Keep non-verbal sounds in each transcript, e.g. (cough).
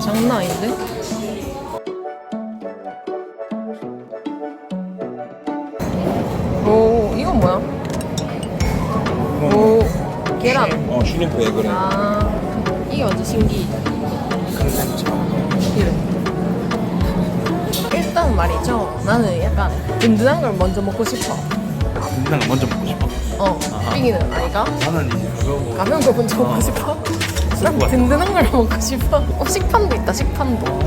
장난 아닌데? 오, 이건 뭐야? 오, 계란. 어 슈림프 에그래 아, 이게 완전 신기. 그래. 일단 말이죠. 나는 약간 든든한 걸 먼저 먹고 싶어. 든든한 거 먼저 먹고 싶어 어, 삐기는 아니가? 나는 이제 그거고 가벼운 거 먼저 먹고 싶어. 난 같아. 든든한 걸 먹고 싶어. 어, 식판도 있다, 식판도.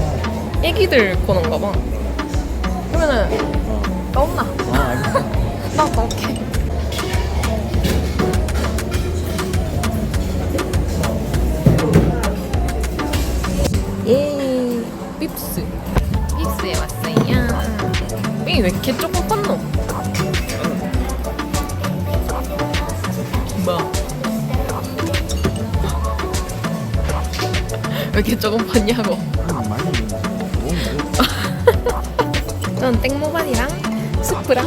애기들 거는가 봐. 그러면은, 떠온나? 아 알겠어 (laughs) 나 넣게. 예, 빕스. 빕스에 왔어요. 삐왜 이렇게 조금 컸노? 뭐? 왜 이렇게 조금 먹는데 저는 땡모반이랑 스프랑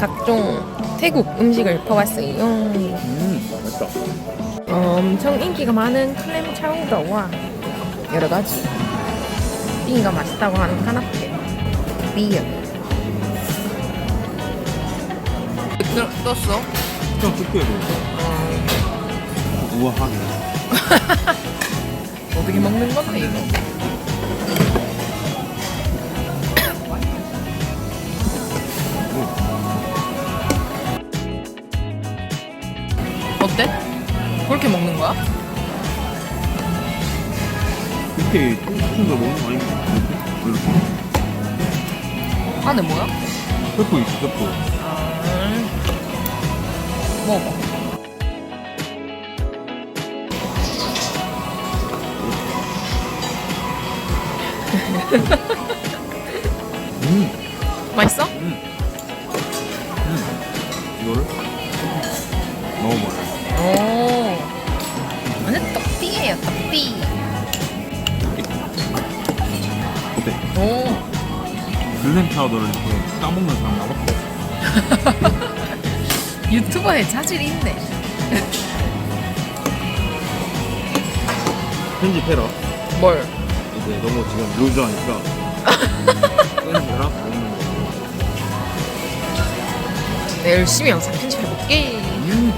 각종 태국 음식을 퍼왔어요. 음 맛있다 엄청 인기가 많은 클램 차우더와 여러 가지 빙이가 맛있다고 하는 카나페 비어. 떴어? 좀쭉 빼고 우아하게 (laughs) 어떻게 먹는 건데 이거? 어때? 그렇게 먹는 거야? 이렇게 조금 더 먹는 거 아닌가? 이렇게 안에 뭐야? 페프 있어 페프 먹어. 음 맛있어? 이거를 넣어버려 오. 완전 떡띠예요, 떡띠. 어때? 오. 글램 파우더를 이렇게 따먹는 사람 나밖에 없어 (laughs) 유튜버에 자질이 있네. 편집해라 뭘? 이제 너무 지금 루즈하니까 편집해라 먹는 거 내가 열심히 영상 편집해볼게. 음.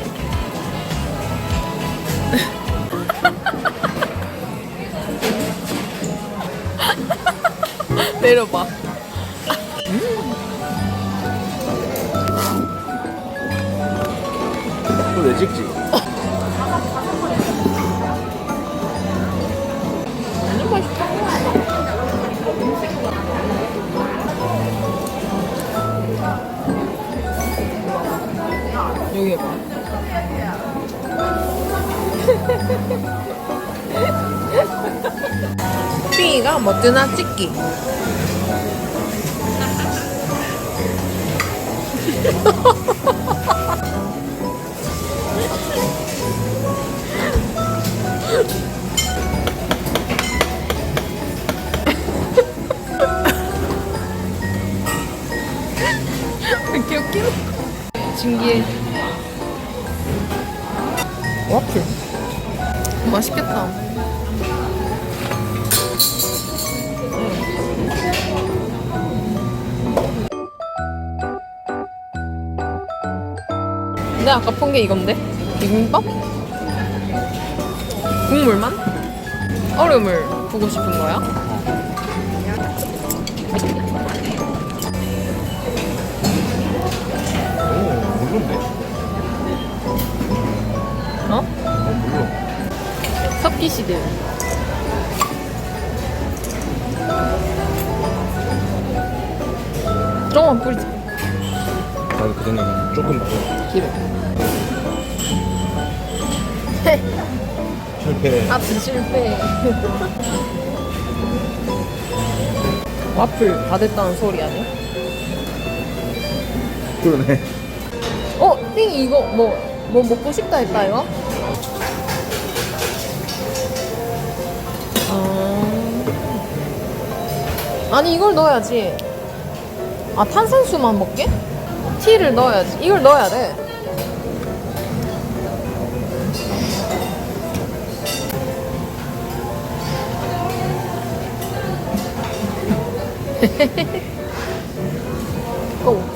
(laughs) 내려봐. 또내 찍지? 여기 봐. (laughs) 삐가 뭐뜨나 찍기. (laughs) 와플. 맛있겠다. 내가 아까 본게 이건데? 비빔밥? 국물만? 얼음을 부고 싶은 거야? 섞이시들. 조금만 뿌리자. 나도 그 생각에 조금 더 기름. 실패 합스 실패. 와플 다 됐다는 소리 아니야? 그러네 어, 띵 이거 뭐, 뭐 먹고 싶다 했다 이거? 아니 이걸 넣어야지 아 탄산수만 먹게? 티를 넣어야지 이걸 넣어야 돼 (laughs) 고.